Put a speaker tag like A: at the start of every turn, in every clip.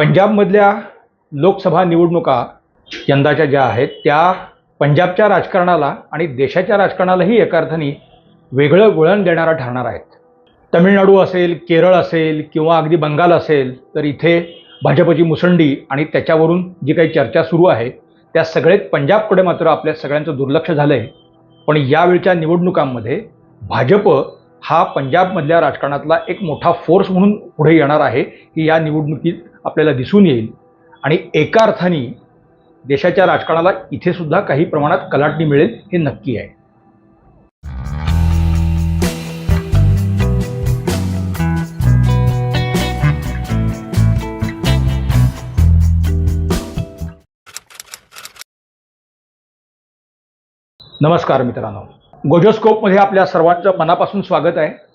A: पंजाबमधल्या लोकसभा निवडणुका यंदाच्या ज्या आहेत त्या पंजाबच्या राजकारणाला आणि देशाच्या राजकारणालाही एका अर्थाने वेगळं वळण देणारा ठरणार आहेत. तमिळनाडू असेल केरळ असेल किंवा अगदी बंगाल असेल तर इथे भाजपची मुसंडी आणि त्याच्यावरून जी काही चर्चा सुरू आहे त्या सगळ्यात पंजाबकडे मात्र आपल्या सगळ्यांचं दुर्लक्ष झालं आहे पण यावेळच्या निवडणुकांमध्ये भाजप हा पंजाबमधल्या राजकारणातला एक मोठा फोर्स म्हणून पुढे येणार आहे की या निवडणुकीत आपल्याला दिसून येईल. आणि एका अर्थाने देशाच्या राजकारणाला इथे सुद्धा काही प्रमाणात कलाटणी मिळेल हे नक्की आहे. नमस्कार मित्रांनो. गोजोस्कोपमध्ये आपल्या सर्वांचं मनापासून स्वागत आहे.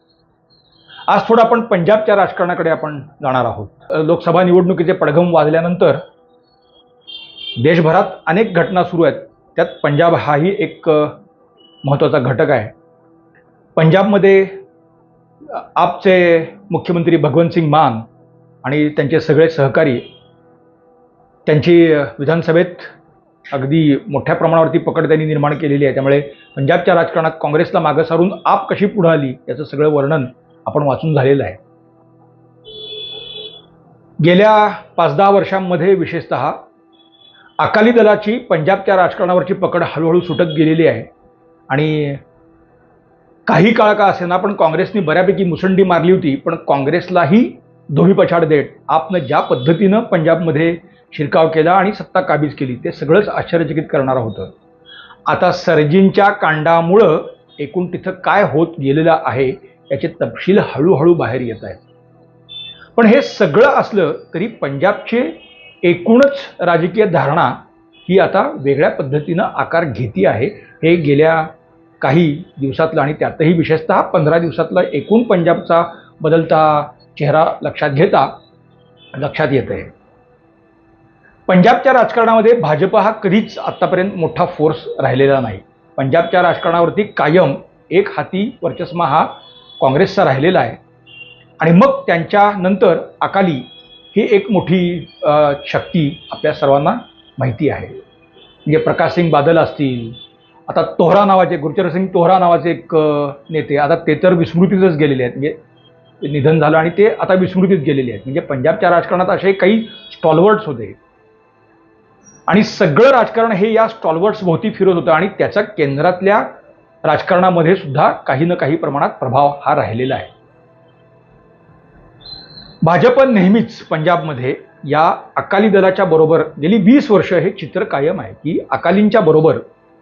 A: आज थोडं आपण पंजाबच्या राजकारणाकडे आपण जाणार आहोत. लोकसभा निवडणुकीचे पडघम वाजल्यानंतर देशभरात अनेक घटना सुरू आहेत. त्यात पंजाब हाही एक महत्त्वाचा घटक आहे. पंजाबमध्ये आपचे मुख्यमंत्री भगवंत सिंग मान आणि त्यांचे सगळे सहकारी त्यांची विधानसभेत अगदी मोठ्या प्रमाणावरती पकड त्यांनी निर्माण केलेली आहे. त्यामुळे पंजाबच्या राजकारणात काँग्रेसला मागं सारून आप कशी पुढं आली याचं सगळं वर्णन आपण वाचून झालेलं आहे. गेल्या पाच दहा वर्षांमध्ये विशेषत अकाली दलाची पंजाबच्या राजकारणावरची पकड हळूहळू सुटत गेलेली आहे. आणि काही काळ का असेना पण काँग्रेसने बऱ्यापैकी मुसंडी मारली होती पण काँग्रेसलाही धोबी पछाड देत आपनं ज्या पद्धतीनं पंजाबमध्ये शिरकाव केला आणि सत्ता काबीज केली ते सगळंच आश्चर्यचकित करणारं होतं. आता सर्जींच्या कांडामुळं एकूण तिथं काय होत गेलेलं आहे याचे तपशील हळूहळू बाहेर येत आहेत. पण हे सगळं असलं तरी पंजाबचे एकूणच राजकीय धारणा ही आता वेगळ्या पद्धतीनं आकार घेती आहे. हे गेल्या काही दिवसातलं आणि त्यातही विशेषतः पंधरा दिवसातला एकूण पंजाबचा बदलता चेहरा लक्षात घेता लक्षात येत आहे. पंजाबच्या राजकारणामध्ये भाजप हा कधीच आत्तापर्यंत मोठा फोर्स राहिलेला नाही. पंजाबच्या राजकारणावरती कायम एक हाती वर्चस्मा हा काँग्रेसचा राहिलेला आहे. आणि मग त्यांच्या नंतर अकाली ही एक मोठी शक्ती आपल्या सर्वांना माहिती आहे. म्हणजे प्रकाश सिंग बादल असतील आता तोहरा नावाचे गुरचर सिंग तोहरा नावाचे एक नेते आता ते तर विस्मृतीतच गेलेले आहेत. म्हणजे निधन झालं आणि ते आता विस्मृतीत गेलेले आहेत. म्हणजे पंजाबच्या राजकारणात असे काही स्टॉलवर्ड्स होते. आणि सगळं राजकारण हे या स्टॉलवर्ड्स भोवती फिरत होतं आणि त्याचा केंद्रातल्या राजकारणामध्ये सुद्धा काही ना काही प्रमाणात प्रभाव हा राहिलेला आहे. भाजप नेहमीच पंजाबमध्ये या अकाली दलाच्या बरोबर गेली वीस वर्ष हे चित्र कायम आहे की अकालींच्या बरोबर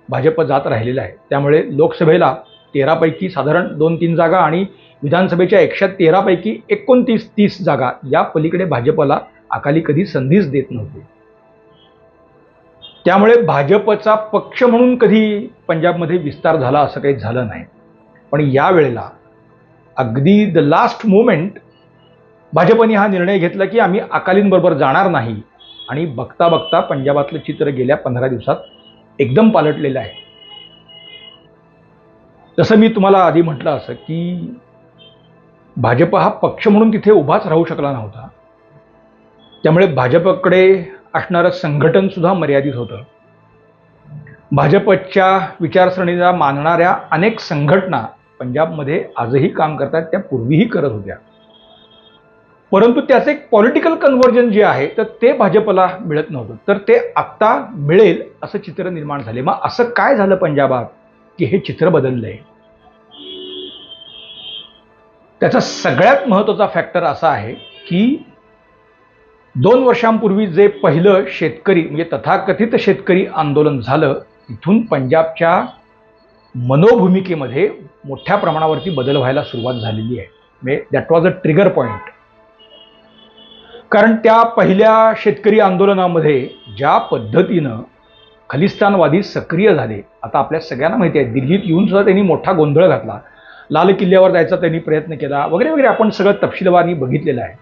A: भाजप जात राहिलेलं आहे. त्यामुळे लोकसभेला तेरापैकी साधारण दोन तीन जागा आणि विधानसभेच्या एकशे तेरापैकी एकोणतीस तीस जागा या पलीकडे भाजपला अकाली कधी संधीच देत नव्हती. त्यामुळे भाजपचा पक्ष म्हणून कधी पंजाबमध्ये विस्तार झाला असं काही झालं नाही. पण यावेळेला अगदी द लास्ट मोमेंट भाजपने हा निर्णय घेतला की आम्ही अकालींबरोबर जाणार नाही आणि बघता बघता पंजाबातलं चित्र गेल्या पंधरा दिवसात एकदम पालटलेलं आहे. जसं मी तुम्हाला आधी म्हटलं असं की भाजप हा पक्ष म्हणून तिथे उभाच राहू शकला नव्हता. त्यामुळे भाजपकडे असणारं संघटन सुद्धा मर्यादित होतं. भाजपच्या विचारसरणीला मानणाऱ्या अनेक संघटना पंजाबमध्ये आजही काम करतात त्या पूर्वीही करत होत्या. परंतु त्याचं एक पॉलिटिकल कन्व्हर्जन जे आहे तर ते भाजपला मिळत नव्हतं. तर ते आत्ता मिळेल असं चित्र निर्माण झाले. मग असं काय झालं पंजाबात की हे चित्र बदललंय? त्याचा सगळ्यात महत्त्वाचा फॅक्टर असा आहे की दोन वर्षांपूर्वी जे पहिलं शेतकरी म्हणजे तथाकथित शेतकरी आंदोलन झालं तिथून पंजाबच्या मनोभूमिकेमध्ये मोठ्या प्रमाणावरती बदल व्हायला सुरुवात झालेली आहे. म्हणजे that was a trigger point कारण त्या पहिल्या शेतकरी आंदोलनामध्ये ज्या पद्धतीनं खलिस्तानवादी सक्रिय झाले आता आपल्या सगळ्यांना माहिती आहे दिल्लीत येऊन सुद्धा त्यांनी मोठा गोंधळ घातला. लाल किल्ल्यावर जायचा त्यांनी प्रयत्न केला वगैरे वगैरे आपण सगळं तपशीलवारी बघितलेलं आहे.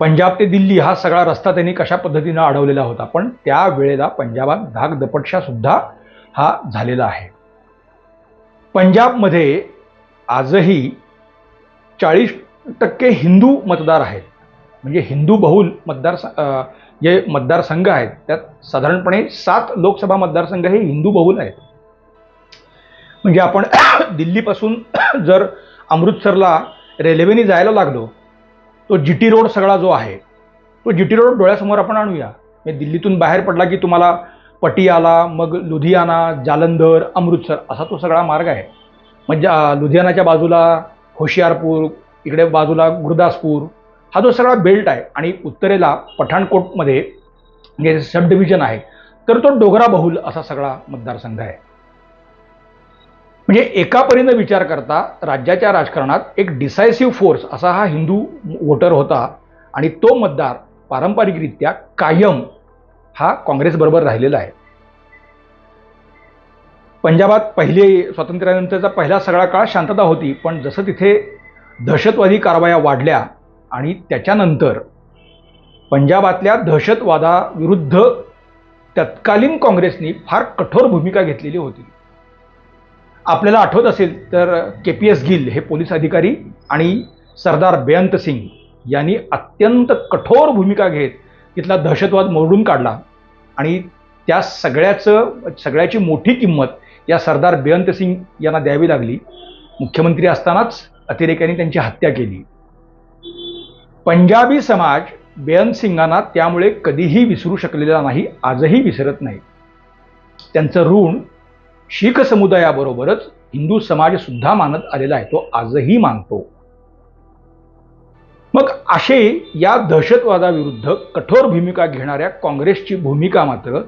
A: पंजाब ते दिल्ली हा सगळा रस्ता त्यांनी कशा पद्धतीनं अडवलेला होता. पण त्या वेळेला पंजाबात धाक दपटशा सुद्धा हा झालेला आहे. पंजाबमध्ये आजही चाळीस टक्के हिंदू मतदार आहेत. म्हणजे हिंदू बहुल मतदार जे मतदारसंघ आहेत त्यात साधारणपणे सात लोकसभा मतदारसंघ हे हिंदू बहुल आहेत. म्हणजे आपण दिल्लीपासून जर अमृतसरला रेल्वेने जायला लागलो तो जी टी रोड सगळा जो आहे तो जी टी रोड डोळ्यासमोर आपण आणूया. म्हणजे दिल्लीतून बाहेर पडला की तुम्हाला पटियाला मग लुधियाना जालंधर अमृतसर असा तो सगळा मार्ग आहे. म्हणजे लुधियानाच्या बाजूला होशियारपूर इकडे बाजूला गुरदासपूर हा जो सगळा बेल्ट आहे आणि उत्तरेला पठाणकोटमध्ये जे सब डिव्हिजन आहे तर तो डोगरा बहुल असा सगळा मतदारसंघ आहे. म्हणजे एका परीनं विचार करता राज्याच्या राजकारणात एक डिसायसिव्ह फोर्स असा हा हिंदू वोटर होता आणि तो मतदार पारंपरिकरित्या कायम हा काँग्रेसबरोबर राहिलेला आहे. पंजाबात पहिले स्वातंत्र्यानंतरचा पहिला सगळा काळ शांतता होती पण जसं तिथे दहशतवादी कारवाया वाढल्या आणि त्याच्यानंतर पंजाबातल्या दहशतवादाविरुद्ध तत्कालीन काँग्रेसनी फार कठोर भूमिका घेतलेली होती. आपल्याला आठवत असेल तर के पी एस गिल हे पोलीस अधिकारी आणि सरदार बेअंत सिंग यांनी अत्यंत कठोर भूमिका घेत तिथला दहशतवाद मोडून काढला. आणि त्या सगळ्याचं सगळ्याची मोठी किंमत या सरदार बेअंत सिंग यांना द्यावी लागली. मुख्यमंत्री असतानाच अतिरेक्यांनी त्यांची हत्या केली. पंजाबी समाज बेअंत सिंगांना त्यामुळे कधीही विसरू शकलेला नाही आजही विसरत नाही. त्यांचं ऋण शीख समुदायाबरोबरच हिंदू समाज सुद्धा मानत आलेला आहे तो आजही मानतो. मग असे या दहशतवादाविरुद्ध कठोर भूमिका घेणाऱ्या काँग्रेसची भूमिका मात्र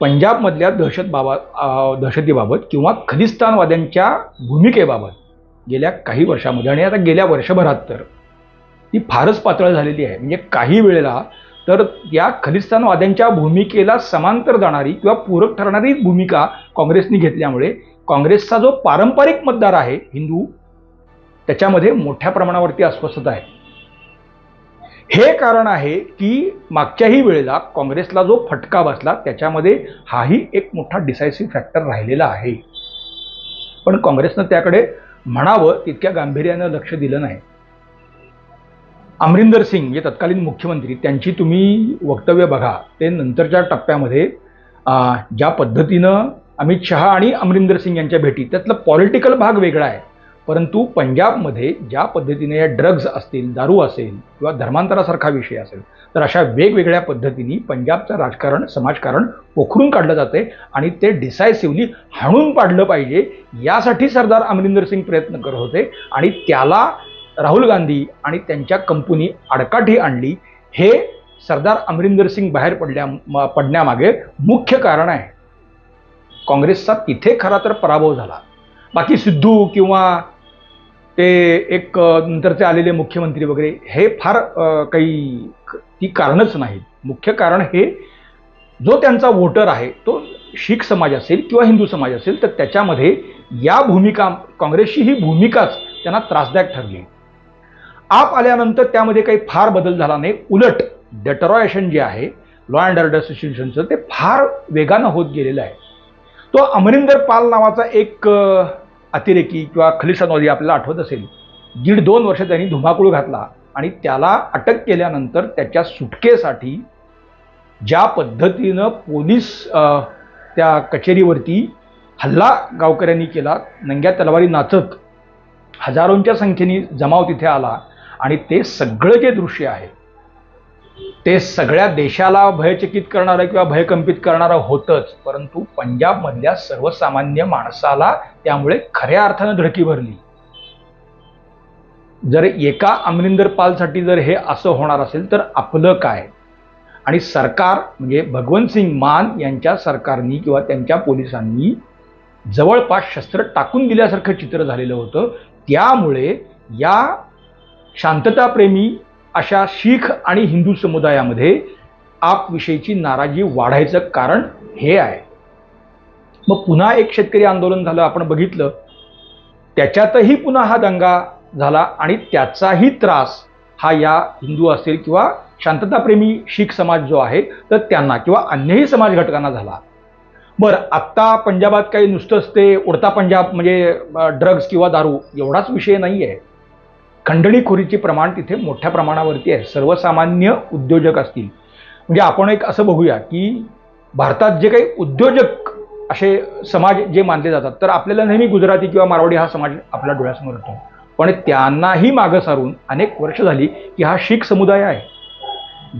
A: पंजाबमधल्या दहशतबाबत दहशतीबाबत किंवा खलिस्तानवाद्यांच्या भूमिकेबाबत गेल्या काही वर्षामध्ये आणि आता गेल्या वर्षभरात तर ती फारच पातळ झालेली आहे. म्हणजे काही वेळेला तर या खलिस्तानवाद्यांच्या भूमिकेला समांतर जाणारी किंवा पूरक ठरणारी भूमिका काँग्रेसने घेतल्यामुळे काँग्रेसचा जो पारंपरिक मतदार आहे हिंदू त्याच्यामध्ये मोठ्या प्रमाणावरती अस्वस्थता आहे. हे कारण आहे की मागच्याही वेळेला काँग्रेसला जो फटका बसला त्याच्यामध्ये हाही एक मोठा डिसायसिव्ह फॅक्टर राहिलेला आहे. पण काँग्रेसनं त्याकडे म्हणावं तितक्या गांभीर्यानं लक्ष दिलं नाही. अमरिंदर सिंग जे तत्कालीन मुख्यमंत्री त्यांची तुम्ही वक्तव्य बघा. ते नंतरच्या टप्प्यामध्ये ज्या पद्धतीनं अमित शहा आणि अमरिंदर सिंग यांच्या भेटी त्यातला पॉलिटिकल भाग वेगळा आहे. परंतु पंजाबमध्ये ज्या पद्धतीने या ड्रग्ज असतील दारू असेल किंवा धर्मांतरासारखा विषय असेल तर अशा वेगवेगळ्या पद्धतीने पंजाबचं राजकारण समाजकारण पोखरून काढलं जाते आणि ते डिसायसिव्हली हाणून पाडलं पाहिजे. यासाठी सरदार अमरिंदर सिंग प्रयत्न करत होते आणि त्याला राहुल गांधी आणि त्यांच्या कंपनी आडकाठी आणली हे सरदार अमरिंदर सिंग बाहेर पडल्या पडण्यामागे मुख्य कारण आहे. काँग्रेसचा तिथे खरा तर पराभव झाला. बाकी सिद्धू किंवा ते एक नंतरचे आलेले मुख्यमंत्री वगैरे हे फार काही ती कारणच नाहीत मुख्य कारण हे जो त्यांचा वोटर आहे तो शीख समाज असेल किंवा हिंदू समाज असेल तर त्याच्यामध्ये या भूमिका काँग्रेसची ही भूमिकाच त्यांना त्रासदायक ठरली. आप आल्यानंतर त्यामध्ये काही फार बदल झाला नाही. उलट डेटरॉयशन जे आहे लॉ अँड ऑर्डर सिच्युएशनचं ते फार वेगानं होत गेलेलं आहे. तो अमरिंदर पाल नावाचा एक अतिरेकी किंवा खलिसानवादी आपल्याला आठवत असेल. दीड दोन वर्ष त्यांनी धुमाकूळ घातला आणि त्याला अटक केल्यानंतर त्याच्या सुटकेसाठी ज्या पद्धतीनं पोलीस त्या कचेरीवरती हल्ला गावकऱ्यांनी केला नंग्या तलवारी नाचत हजारोंच्या संख्येने जमाव तिथे आला आणि ते सगळं जे दृश्य आहे ते सगळ्या देशाला भयचकित करणारं किंवा भयकंपित करणारं होतंच. परंतु पंजाबमधल्या सर्वसामान्य माणसाला त्यामुळे खऱ्या अर्थानं धडकी भरली. जर एका अमरिंदर पालसाठी जर हे असं होणार असेल तर आपलं काय? आणि सरकार म्हणजे भगवंत सिंग मान यांच्या सरकारनी किंवा त्यांच्या पोलिसांनी जवळपास शस्त्र टाकून दिल्यासारखं चित्र झालेलं होतं. त्यामुळे या शांतताप्रेमी अशा शीख आणि हिंदू समुदायामध्ये आपविषयीची नाराजी वाढायचं कारण हे आहे. मग पुन्हा एक शेतकरी आंदोलन झालं आपण बघितलं. त्याच्यातही पुन्हा हा दंगा झाला आणि त्याचाही त्रास हा या हिंदू असेल किंवा शांतताप्रेमी शीख समाज जो आहे तर त्यांना किंवा अन्यही समाज घटकांना झाला. बरं आत्ता पंजाबात काही नुसतंच ते उडता पंजाब म्हणजे ड्रग्ज किंवा दारू एवढाच विषय नाही आहे खंडणीखोरीचे प्रमाण तिथे मोठ्या प्रमाणावरती आहे. सर्वसामान्य उद्योजक असतील. म्हणजे आपण एक असं बघूया की भारतात जे काही उद्योजक असे समाज जे मानले जातात तर आपल्याला नेहमी गुजराती किंवा मारवाडी हा समाज आपल्या डोळ्यासमोर येतो. पण त्यांनाही मागं सारून अनेक वर्ष झाली की हा शीख समुदाय आहे.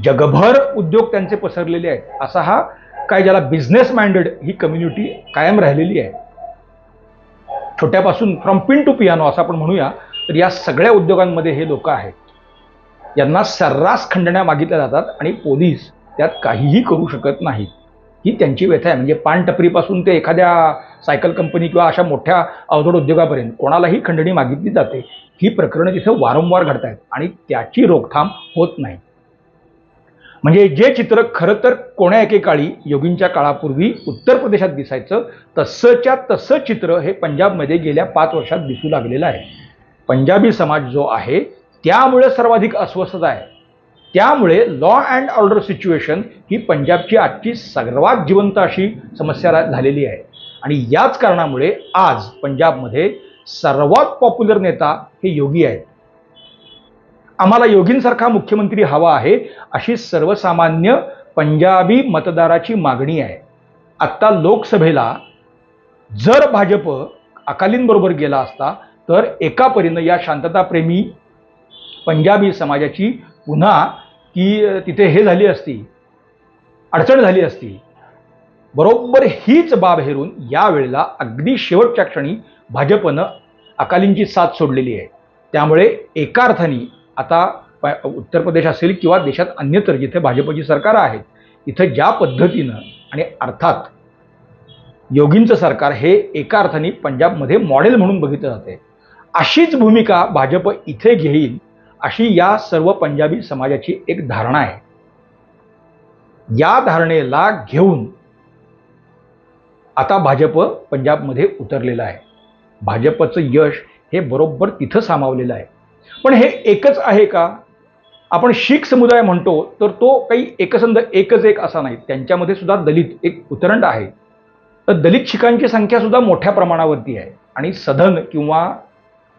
A: जगभर उद्योग त्यांचे पसरलेले आहेत. असा हा काय ज्याला बिझनेस माइंडेड ही कम्युनिटी कायम राहिलेली आहे. छोट्यापासून फ्रॉम पिन टू पियानो असं आपण म्हणूया. तर या सगळ्या उद्योगांमध्ये हे लोक आहेत. यांना सर्रास खंडण्या मागितल्या जातात आणि पोलीस त्यात काहीही करू शकत नाहीत. ही त्यांची व्यथा आहे. म्हणजे पानटपरीपासून ते एखाद्या सायकल कंपनी किंवा अशा मोठ्या अवजड उद्योगापर्यंत कोणालाही खंडणी मागितली जाते. ही प्रकरणं तिथं वारंवार घडत आहेत आणि त्याची रोकथाम होत नाही. म्हणजे जे चित्र खरं तर कोण्या एकेकाळी योगींच्या काळापूर्वी उत्तर प्रदेशात दिसायचं तसंच्या तसं चित्र हे पंजाबमध्ये गेल्या पाच वर्षात दिसू लागलेलं आहे. पंजाबी समाज जो आहे त्यामुळे सर्वाधिक अस्वस्थता आहे. त्यामुळे लॉ अँड ऑर्डर सिच्युएशन ही पंजाबची आजची सर्वात जिवंत अशी समस्या झालेली आहे. आणि याच कारणामुळे आज पंजाबमध्ये सर्वात पॉप्युलर नेता हे योगी आहेत. आम्हाला योगींसारखा मुख्यमंत्री हवा आहे अशी सर्वसामान्य पंजाबी मतदाराची मागणी आहे. आत्ता लोकसभेला जर भाजप अकालींबरोबर गेला असता तर एका परीनं या शांतताप्रेमी पंजाबी समाजाची पुन्हा ती तिथे हे झाली असती अडचण झाली असती. बरोबर हीच बाब हेरून यावेळेला अगदी शेवटच्या क्षणी भाजपनं अकालींची साथ सोडलेली आहे. त्यामुळे एका अर्थाने आता प- उत्तर प्रदेश असेल किंवा देशात अन्यत्र जिथे भाजपची सरकार आहेत इथं ज्या पद्धतीनं आणि अर्थात योगींचं सरकार हे एका अर्थाने पंजाबमध्ये मॉडेल म्हणून बघितलं जाते अशीच भूमिका भाजप इथे घेईल अशी या सर्व पंजाबी समाजाची एक धारणा आहे. या धारणेला घेऊन आता भाजप पंजाबमध्ये उतरलेलं आहे. भाजपचं यश हे बरोबर तिथं सामावलेलं आहे. पण हे एकच आहे का? आपण शीख समुदाय म्हणतो तर तो काही एकसंध एकच एक असा नाही. त्यांच्यामध्ये सुद्धा दलित एक उतरंड आहे. तर दलित शिखांची संख्या सुद्धा मोठ्या प्रमाणावरती आहे. आणि सधन किंवा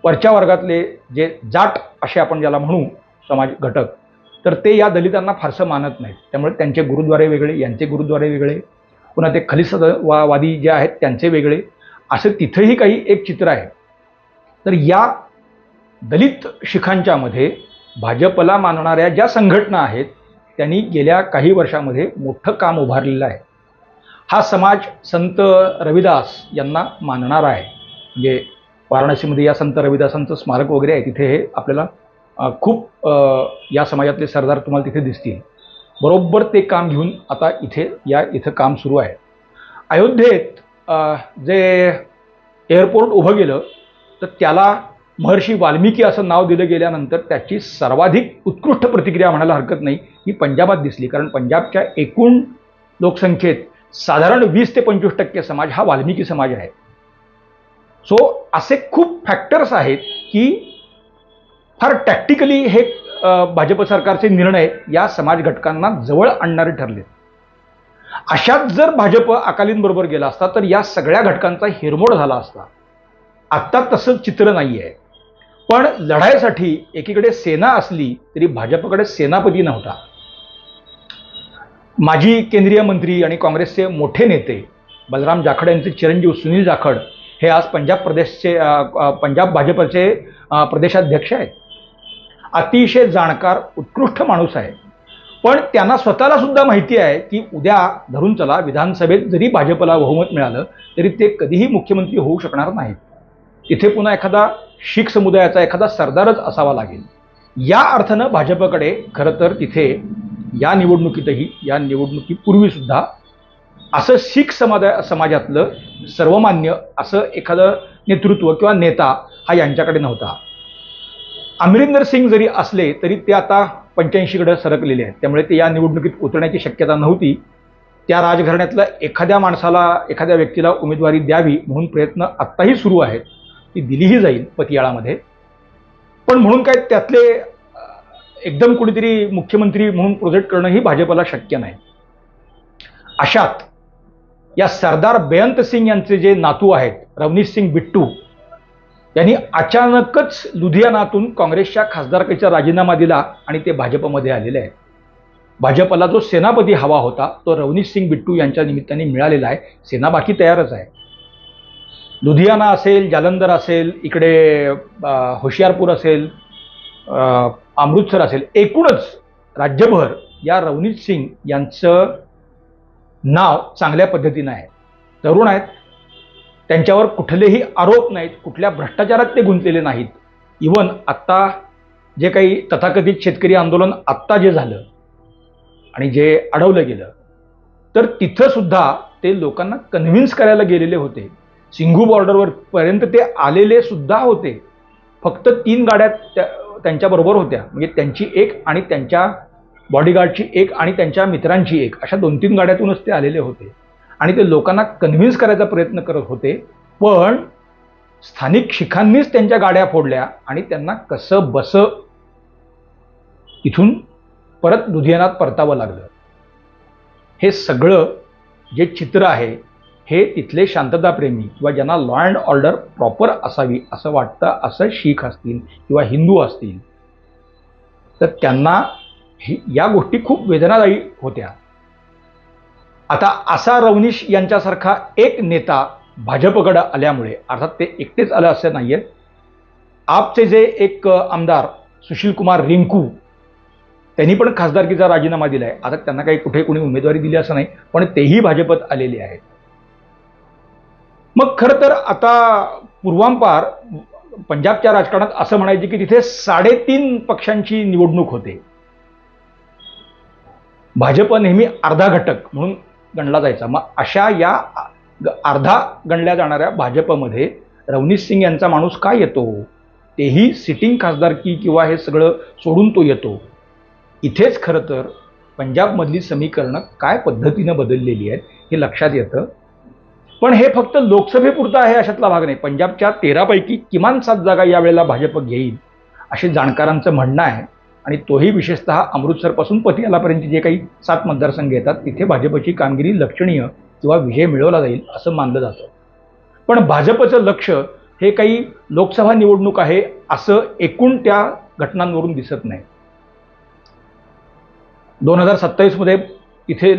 A: वरच्या वर्गातले जे जाट असे आपण ज्याला म्हणू समाज घटक तर ते या दलितांना फारसं मानत नाहीत. त्यामुळे त्यांचे गुरुद्वारे वेगळे यांचे गुरुद्वारे वेगळे पुन्हा ते खलिस्त वा वादी जे आहेत त्यांचे वेगळे असं तिथंही काही एक चित्र आहे. तर या दलित शिखांच्यामध्ये भाजपला मानणाऱ्या ज्या संघटना आहेत त्यांनी गेल्या काही वर्षामध्ये मोठं काम उभारलेलं आहे. हा समाज संत रविदास यांना मानणारा आहे. म्हणजे वाराणसीमध्ये या संत रविदासांचं स्मारक वगैरे आहे तिथे हे आपल्याला खूप या समाजातले सरदार तुम्हाला तिथे दिसतील. बरोबर ते काम घेऊन आता इथे या इथं काम सुरू आहे. अयोध्येत जे एअरपोर्ट उभं गेलं तर त्याला महर्षी वाल्मिकी असं नाव दिलं गेल्यानंतर त्याची सर्वाधिक उत्कृष्ट प्रतिक्रिया म्हणायला हरकत नाही ही पंजाबात दिसली. कारण पंजाबच्या एकूण लोकसंख्येत साधारण वीस ते पंचवीस टक्के समाज हा वाल्मिकी समाज आहे. सो असे खूप फॅक्टर्स आहेत की फार टॅक्टिकली हे भाजप सरकारचे निर्णय या समाज घटकांना जवळ आणणारे ठरले. अशात जर भाजप अकालींबरोबर गेला असता तर या सगळ्या घटकांचा हिरमोड झाला असता. आत्ता तसं चित्र नाही आहे पण लढाईसाठी एकीकडे सेना असली तरी भाजपकडे सेनापती नव्हता. माजी केंद्रीय मंत्री आणि काँग्रेसचे मोठे नेते बलराम जाखड यांचे चिरंजीव सुनील जाखड हे आज पंजाब प्रदेशचे पंजाब भाजपचे प्रदेशाध्यक्ष आहेत. अतिशय जाणकार उत्कृष्ट माणूस आहे. पण त्यांना स्वतःला सुद्धा माहिती आहे की उद्या धरून चला विधानसभेत जरी भाजपला बहुमत मिळालं तरी ते कधीही मुख्यमंत्री होऊ शकणार नाहीत. तिथे पुन्हा एखादा शीख समुदायाचा एखादा सरदारच असावा लागेल. या अर्थानं भाजपकडे खरं तर तिथे या निवडणुकीतही या निवडणुकीपूर्वीसुद्धा असं शीख समाजा समाजातलं सर्वमान्य असं एखादं नेतृत्व किंवा नेता हा यांच्याकडे नव्हता. अमरिंदर सिंग जरी असले तरी ते आता पंच्याऐंशीकडे सरकलेले आहेत. त्यामुळे ते या निवडणुकीत उतरण्याची शक्यता नव्हती. त्या राजघराण्यातल्या एखाद्या माणसाला एखाद्या व्यक्तीला उमेदवारी द्यावी म्हणून प्रयत्न आत्ताही सुरू आहेत. ती दिलीही जाईल पतियाळामध्ये. पण म्हणून काय त्यातले एकदम कुणीतरी मुख्यमंत्री म्हणून प्रोजेक्ट करणं ही भाजपला शक्य नाही. अशात या सरदार बेअंत सिंग यांचे जे नातू आहेत रवनीत सिंग बिट्टू यांनी अचानकच लुधियानातून काँग्रेसच्या खासदारकीचा राजीनामा दिला आणि ते भाजपमध्ये आलेले आहेत. भाजपला जो सेनापती हवा होता तो रवनीत सिंग बिट्टू यांच्या निमित्ताने मिळालेला आहे. सेना बाकी तयारच आहे. लुधियाना असेल जालंधर असेल इकडे होशियारपूर असेल अमृतसर असेल एकूणच राज्यभर या रवनीत सिंग यांचं नाव चांगल्या पद्धतीनं आहे. तरुण आहेत. त्यांच्यावर कुठलेही आरोप नाहीत. कुठल्या भ्रष्टाचारात ते गुंतलेले नाहीत. इवन आत्ता जे काही तथाकथित शेतकरी आंदोलन आत्ता जे झालं आणि जे अडवलं गेलं तर तिथंसुद्धा ते लोकांना कन्व्हिन्स करायला गेलेले होते. सिंघू बॉर्डरवर पर्यंत ते आलेले सुद्धा होते. फक्त तीन गाड्या त्या त्यांच्याबरोबर होत्या. म्हणजे त्यांची एक आणि त्यांच्या बॉडीगार्डची एक आणि त्यांच्या मित्रांची एक अशा दोन तीन गाड्यातूनच ते आलेले होते. आणि ते लोकांना कन्व्हिन्स करायचा प्रयत्न करत होते पण स्थानिक शिखांनीच त्यांच्या गाड्या फोडल्या आणि त्यांना कसं बस इथून परत लुधियानात परतावं लागलं. हे सगळं जे चित्र आहे हे तिथले शांतताप्रेमी किंवा ज्यांना लॉ अँड ऑर्डर प्रॉपर असावी असं वाटतं असं शीख असतील किंवा हिंदू असतील तर त्यांना ही या गोष्टी खूप वेदनादायी होत्या. आता असा रवनीश यांच्यासारखा एक नेता भाजपकडे आल्यामुळे अर्थात ते एकटेच आलं असं नाही आहे आपचे जे एक आमदार सुशीलकुमार रिंकू त्यांनी पण खासदारकीचा राजीनामा दिला आहे आता त्यांना काही कुठे कोणी उमेदवारी दिली असं नाही पण तेही भाजपत आलेले आहेत. मग खरं तर आता पूर्वांपार पंजाबच्या राजकारणात असं म्हणायचे की तिथे साडेतीन पक्षांची निवडणूक होते. भाजप नेहमी अर्धा घटक म्हणून गणला जायचा. मग अशा या ग- अर्धा गणल्या जाणाऱ्या भाजपमध्ये रवनीत सिंग यांचा माणूस का येतो? तेही सिटिंग खासदारकी किंवा हे सगळं सोडून तो येतो. इथेच खरं तर पंजाबमधली समीकरणं काय पद्धतीनं बदललेली आहेत हे लक्षात येतं. पण हे फक्त लोकसभेपुरतं आहे अशातला भाग नाही. पंजाबच्या तेरापैकी किमान सात जागा यावेळेला भाजप घेईल असे जाणकारांचं म्हणणं आहे. आणि तोही विशेषतः अमृतसरपासून पतियालापर्यंत जे काही सात मतदारसंघ येतात तिथे भाजपची कामगिरी लक्षणीय किंवा विजय मिळवला जाईल असं मानलं जातं. पण भाजपचं लक्ष हे काही लोकसभा निवडणूक आहे असं एकूण त्या घटनांवरून दिसत नाही. दोन हजार सत्तावीसमध्ये इथे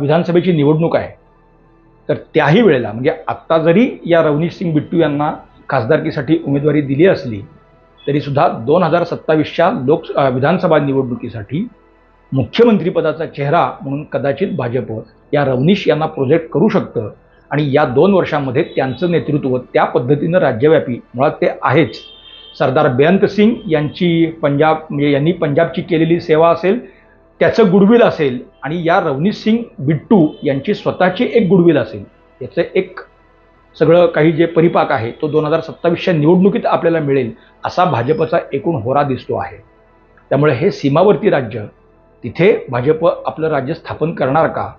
A: विधानसभेची निवडणूक आहे. तर त्याही वेळेला म्हणजे आत्ता जरी या रवनीश सिंग बिट्टू यांना खासदारकीसाठी उमेदवारी दिली असली तरीसुद्धा दोन हजार सत्तावीसच्या लोक विधानसभा निवडणुकीसाठी मुख्यमंत्रीपदाचा चेहरा म्हणून कदाचित भाजप या रवनीश यांना प्रोजेक्ट करू शकतं. आणि या दोन वर्षांमध्ये त्यांचं नेतृत्व त्या पद्धतीनं राज्यव्यापी मुळात ते आहेच. सरदार बेअंत सिंग यांची पंजाब म्हणजे यांनी पंजाबची केलेली सेवा असेल त्याचं गुडविल असेल आणि या रवनीश सिंग बिट्टू यांची स्वतःची एक गुडविल असेल. याचं एक सगळं काही जे परिपाक आहे तो दोन हजार सत्तावीसच्या निवडणुकीत आपल्याला मिळेल असा भाजपचा एकूण होरा दिसतो आहे. त्यामुळे हे सीमावर्ती राज्य तिथे भाजप आपलं राज्य स्थापन करणार का?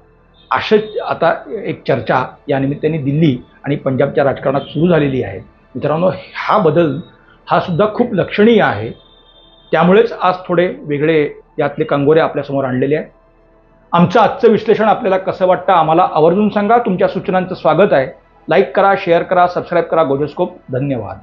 A: अशीच आता एक चर्चा या निमित्ताने दिल्ली आणि पंजाबच्या राजकारणात सुरू झालेली आहे. मित्रांनो हा बदल हा सुद्धा खूप लक्षणीय आहे. त्यामुळेच आज थोडे वेगळे यातले कंगोरे आपल्यासमोर आणलेले आहेत. आमचं आजचं विश्लेषण आपल्याला कसं वाटतं आम्हाला आवर्जून सांगा. तुमच्या सूचनांचं स्वागत आहे. लाईक करा शेअर करा सबस्क्राईब करा गोजोस्कोप धन्यवाद।